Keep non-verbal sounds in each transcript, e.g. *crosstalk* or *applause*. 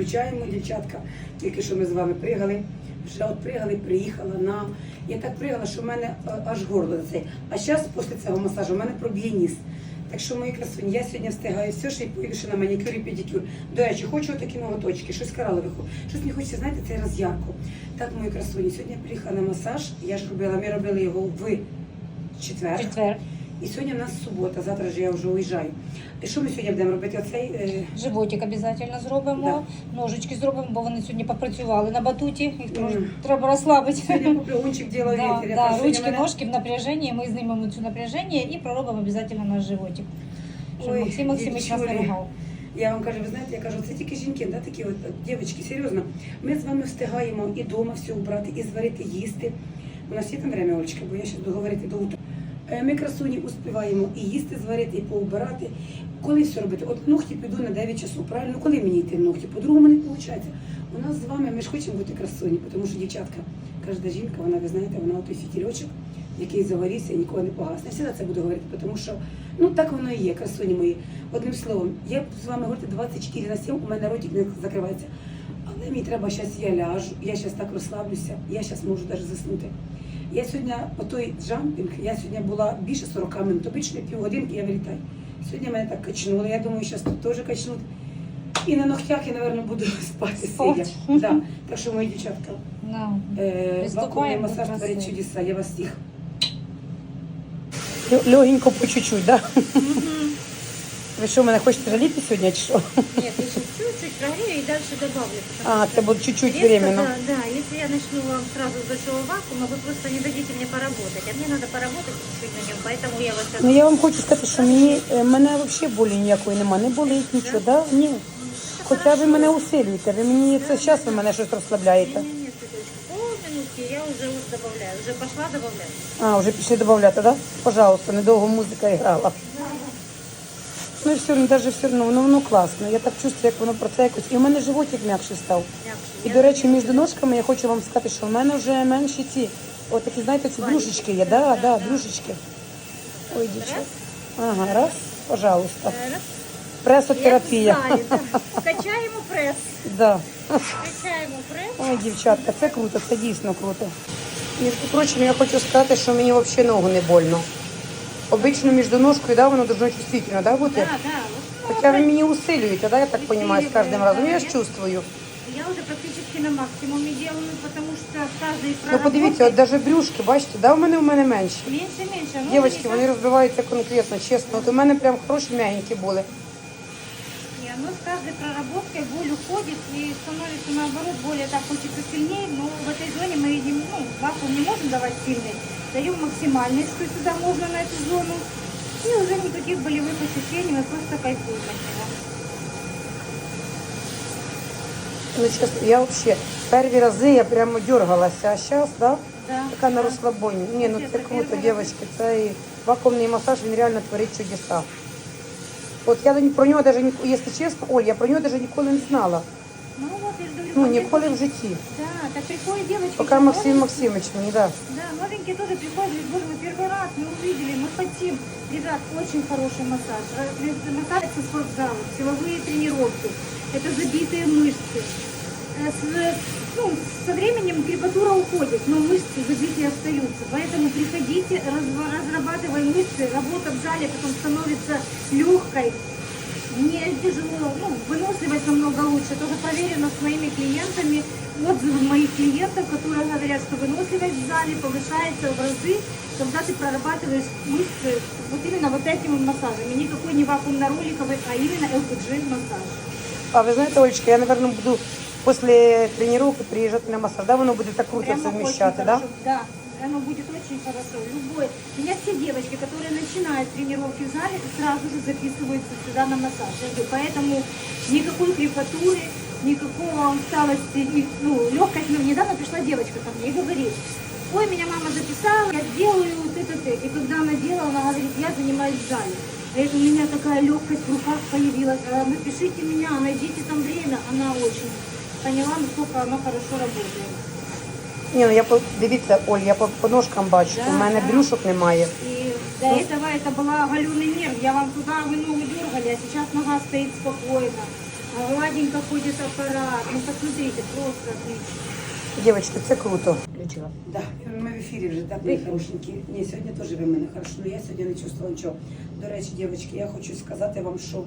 включаємо, дівчатка. Тільки що ми з вами пригали. Вже от пригали, приїхала на. Я так пригала, що в мене е, аж горло за цей. А зараз, після цього масажу, в мене проб'є ніс. Так що, мої красуні, я сьогодні встигаю все, й поїду ще на манікюр і педикюр. До речі, хочу такі ноготочки, щось коралових. Щось мені хочеться, знаєте, цей раз ярко. Так, мої красуні, сьогодні приїхала на масаж. Я ж робила, ми робили його в четвер. Четвер. І сьогодні в нас субота, завтра ж я вже уїжджаю. І що ми сьогодні будемо робити? Оцей е, Животик обов'язково зробимо. Ножички зробимо, бо вони сьогодні попрацювали на батуті. Їх трошки треба розслабити. сьогодні попригунчик діла Да, вітер. да, ручки, ножки в напряженні, ми знімемо цю напряження і проробимо обов'язково наш животик. Щоб Ой, Максим Максимович нас не ругав. Я вам кажу, ви знаєте, я кажу, це тільки жінки, да, такі от от, дівчатки, серйозно. Ми з вами встигаємо і вдома все убрати, і зварити, їсти. У нас є там время, Олечка, бо я ще буду говорити до утра. Е, Ми красуні успіваємо і їсти зварити, і поубирати. Коли все робити? От ногті піду на 9 часу, правильно? Коли мені йти ногті? По-другому не виходить. У нас з вами, ми ж хочемо бути красуні, тому що дівчатка, кожна жінка, вона, ви знаєте, вона той фітільочок, який загорівся і ніколи не погасне. Я завжди це буду говорити, тому що ну так воно і є, красуні мої. Одним словом, я з вами говорити 24 на 7, у мене ротик не закривається. Але мені треба зараз я ляжу, я зараз так розслаблюся, я зараз можу навіть заснути. Я сьогодні, отой джампінг, я сьогодні була більше 40 минут, обично півгодинки я вилітаю. Сьогодні мене так качнуло, я думаю, зараз тут теж качнуть. І на ногтях я, мабуть, буду *laughs* спати сидя. Да. *laughs* Так що, мої дівчатка, Да. е, вакуумний масаж творить чудеса, я вас всіх. Легенько по чуть-чуть, да? Ви що, мене хочете жаліти сьогодні, чи що? Нет, еще чуть-чуть прогрею и дальше добавлю. потому А, что це буде чуть-чуть резко, временно. Да, да, если я начну вам сразу с большого вакуума, вы просто не дадите мне поработать. А мне надо поработать чуть-чуть на нем, поэтому я вас сейчас... Ну я вам хочу сказати, що мені е, мене взагалі болі ніякої немає. Не болить нічого, да? Ні. Хоча ви мене усилюєте, ви мені це зараз ви мене щось розслабляєте. Нет, нет, цветочек. Полминутки я уже вот добавляю. Уже пошла добавлять. А, вже пішли додавати, да? Пожалуйста, недовго музика грала. Ну і все одно, навіть все одно, воно, воно класно. Я так чувствую, як воно про це якось. І в мене животик м'якший став. І, до речі, між ножками я хочу вам сказати, що в мене вже менші ці, от такі, знаєте, ці брюшечки є, да, да, брюшечки. Ой, дівчата. Ага, раз, пожалуйста. Пресотерапія. Я в залі, да. Качаємо прес. Да. Качаємо прес. Ой, дівчатка, це круто, це дійсно круто. Між прочим, я хочу сказати, що мені взагалі ногу не больно. Обично між ножкою, да, воно дуже чувствительно, да, бути? Да, да. вот, ну, Хоча ви мені усилюєте, да, я так розумію, з кожним разом. Я ж чувствую. Я уже практически на максимуме делаю, потому что в каждой Ну подивіться, от проработке навіть брюшки, бачите, да, у мене у мене менші. меньше, меньше. Ну, Дівчатки, не вони розбиваються конкретно, чесно. От у мене прям хороші м'ягенькі були. И оно с каждой проработкой боль уходит и становится наоборот более так хочется сильнее, но в этой зоне мы не, ну, вакуум не можем давать сильный. Даем максимальный, что сюда можно на эту зону. И уже никаких болевых ощущений, мы просто кайфуем от него. Ну, чесно, я взагалі перші рази я прямо дергалася, а зараз, да, Да. така на розслабоні. Ні, ну це круто, дівчатки, це і вакуумний масаж, він реально творить чудеса. От я до- про нього навіть, якщо чесно, Оль, я про нього навіть ніколи не знала. Ну вот, я же говорю, Ну, ко мне ніколи в тоже- житті. Да, так приходят девочки. Поки говорят, Максим Максимович мені, да. Да, новенькие тоже приходят, говорят, боже, мы первый раз, мы увидели, мы хотим. Ребят, очень хороший массаж. Э, Массаж это спортзал, силовые тренировки, это забитые мышцы. Э, с- ну, со временем крепатура уходит, но мышцы забитые остаются. Поэтому приходите, разва- разрабатываем мышцы, работа в зале потом становится легкой, не тяжело, ну, выносливость намного лучше. Тоже проверено с моими клиентами, отзывы моих клиентов, которые говорят, что выносливость в зале повышается в разы, когда ты прорабатываешь мышцы вот именно вот этим массажем. И никакой не вакуумно-роликовый, а именно LPG массаж. А ви знаєте, Олечка, я, мабуть, буду після тренування приїжджати на масаж, да, воно буде так круто Прямо совмещати, очень да? хорошо. Да, оно будет очень хорошо. Любой. У меня все девочки, которые начинают тренировки в зале, сразу же записываются сюда на массаж. Я говорю, Поэтому никакой крепатуры, никакого усталости, и, ну, легкость. Ну, недавно пришла девочка ко мне и говорит, ой, меня мама записала, я сделаю вот это, это. И когда она делала, она говорит, я занимаюсь в зале. Это у меня такая легкость в руках появилась. А, Напишите меня, найдите там время. Она очень поняла, насколько оно хорошо работает. Ні, ну я по дивіться, Оль, я по, по ножкам бачу, Да, у мене да. брюшок немає. И до этого это была оголенный нерв. Я вам туда вы ногу дергали, а сейчас нога стоит спокойно. Гладенько ходит аппарат. Ну, посмотрите, просто отлично. Девочки, це круто. Включила. Да, ми в ефірі вже, так, мої хорошенькі. Ні, сьогодні теж ви мене хорошо, але я сьогодні не чувствувала нічого. До речі, дівчатки, я хочу сказати вам, що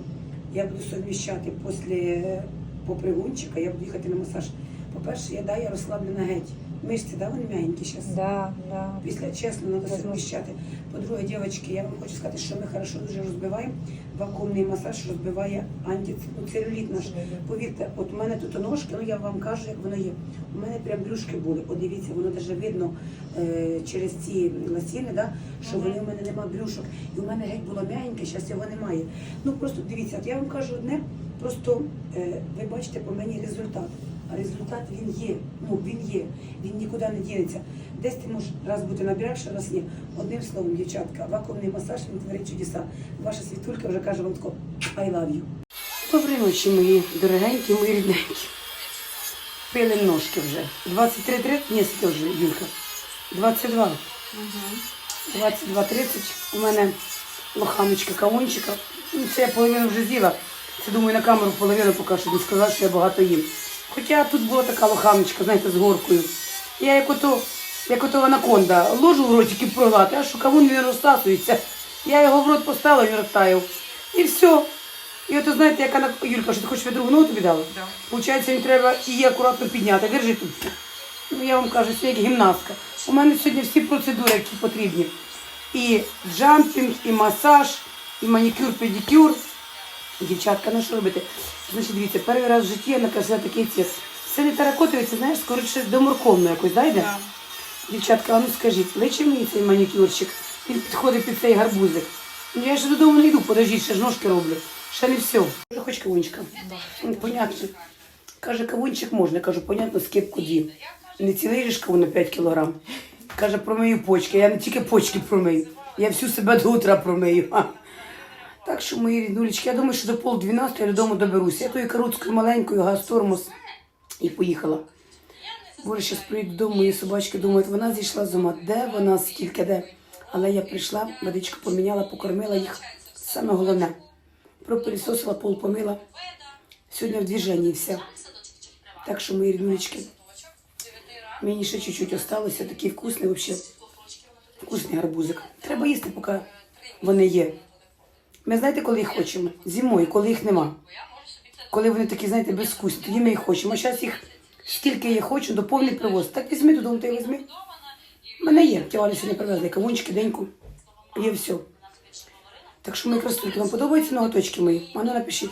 я буду совміщати після попригунчика, я буду їхати на масаж. По-перше, я да, я розслаблена геть. Мишці, да, вони м'ягенькі зараз. Да, да. Після чесно, треба совміщати. По-друге, дівчатки, я вам хочу сказати, що ми хорошо дуже розбиваємо. Вакуумний масаж розбиває анті, ну, целюліт наш. Повірте, от у мене тут ножки, ну я вам кажу, як воно є. У мене прям брюшки були. От дивіться, воно навіть видно е, через ці ласіни, да, що вони у мене нема брюшок. І у мене геть було м'ягеньке, зараз його немає. Ну просто дивіться, от я вам кажу одне, просто е, ви бачите по мені результат. Результат він є. Ну він є. Він нікуди не дінеться. Десь ти можеш раз бути набиравши, раз ні. Одним словом, дівчатка, вакуумний масаж він творить чудеса. Ваша світулька вже каже вам тако I love you. Доброї ночі, мої дорогенькі, мої рідненькі. Пили ножки вже. 23.30, ні, вже, Юлька? 22. 22.30 у мене лоханочка кавунчика. Ну, це я половину вже з'їла. Це думаю на камеру половину покажу, не сказав, що я багато їм. Хоча тут була така лоханочка, знаєте, з горкою. Я як ото, як ото анаконда, ложу в ротик і проглати, а що кавун він розсасується. Я його в рот поставила, він розтаяв. І все. І от знаєте, як вона, Юлька, що ти хочеш я другу ногу тобі дала? Да. Получається, він треба її акуратно підняти. Держи тут. Ну, я вам кажу, це як гімнастка. У мене сьогодні всі процедури, які потрібні. І джампінг, і масаж, і манікюр, педикюр. Дівчатка, ну що робити? Значить, дивіться, перший раз в житті я накажу такий цвіт. Це не таракотовий, це знаєш, скоріше до морковно якось, да, йде? Дівчатка, а ну скажіть, личе мені цей манікюрчик? Він підходить під цей гарбузик. Ну я ж додому не йду, подождіть, ще ж ножки роблю. Ще не все. Вже хоч кавунчика. Ну, Понятно. Каже, кавунчик можна. Кажу, понятно, скипку дів. Не цілий ж кавун на 5 кілограм. Каже, промию почки. Я не тільки почки промию. Я всю себе до утра промию. Так що, мої ріднулечки, я думаю, що до пол 12 я додому доберуся. Я тою каруцькою маленькою газ тормоз і поїхала. Боже, зараз приїду додому, мої собачки думають, вона зійшла з ума. Де вона, скільки де? Але я прийшла, водичку поміняла, покормила їх. Саме головне. Пропилісосила, пол помила. Сьогодні в движенні вся. Так що, мої ріднулечки, мені ще чуть-чуть осталося. Такий вкусний, взагалі. Вкусний гарбузик. Треба їсти, поки вони є. Ми знаєте, коли їх хочемо? Зимою, коли їх нема. Коли вони такі, знаєте, безвкусні, тоді ми їх хочемо. Зараз їх скільки я хочу, до повний привоз. Так візьми додому, ти візьми. У мене є. Тівалі сьогодні привезли кавунчики, деньку. Є все. Так що, ми красунки, вам подобаються ноготочки мої? А ну напишіть.